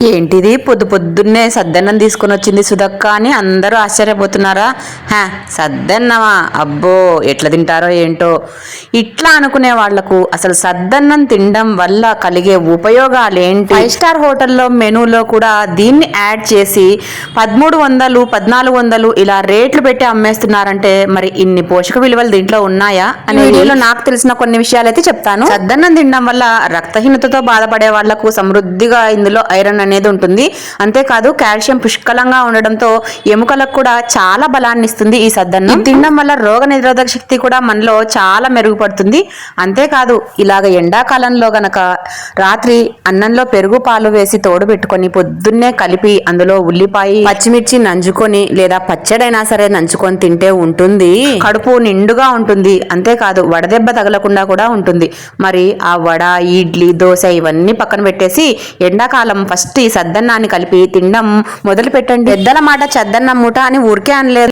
ఏంటిది? పొద్దు పొద్దున్నే సద్దన్నం తీసుకొని వచ్చింది సుధక్క అని అందరూ ఆశ్చర్యపోతున్నారా? హా సద్దన్నమా? అబ్బో ఎట్లా తింటారో ఏంటో? ఇట్లా అనుకునే వాళ్ళకు అసలు సద్దన్నం తినడం వల్ల కలిగే ఉపయోగాలు ఏంటి ఫైవ్ స్టార్ హోటల్లో మెనూలో కూడా దీన్ని యాడ్ చేసి పదమూడు వందలు పద్నాలుగు వందలు ఇలా రేట్లు పెట్టి అమ్మేస్తున్నారంటే మరి ఇన్ని పోషక విలువలు దీంట్లో ఉన్నాయా? అనే వీడియోలో నాకు తెలిసిన కొన్ని విషయాలు అయితే చెప్తాను. సద్దన్నం తినడం వల్ల రక్తహీనతతో బాధపడే వాళ్ళకు సమృద్ధిగా ఇందులో ఐరన్ అనేది ఉంటుంది. అంతేకాదు కాల్షియం పుష్కలంగా ఉండడంతో ఎముకలకు కూడా చాలా బలాన్ని ఇస్తుంది ఈ సద్దన్నం. తినడం వల్ల రోగ నిరోధక శక్తి కూడా మనలో చాలా మెరుగుపడుతుంది. అంతేకాదు ఇలాగ ఎండాకాలంలో గనక రాత్రి అన్నంలో పెరుగు పాలు వేసి తోడు పెట్టుకొని పొద్దున్నే కలిపి అందులో ఉల్లిపాయ పచ్చిమిర్చి నంచుకొని లేదా పచ్చడైనా సరే నంచుకొని తింటే ఉంటుంది. కడుపు నిండుగా ఉంటుంది. అంతేకాదు వడదెబ్బ తగలకుండా కూడా ఉంటుంది. మరి ఆ వడ ఇడ్లీ దోశ ఇవన్నీ పక్కన పెట్టేసి ఎండాకాలం ఫస్ట్ ఈ సద్దన్నాన్ని కలిపి తినడం మొదలు పెట్టండి పెద్దల మాట చద్దన్నం మూట అని ఊరికే అనలేదు.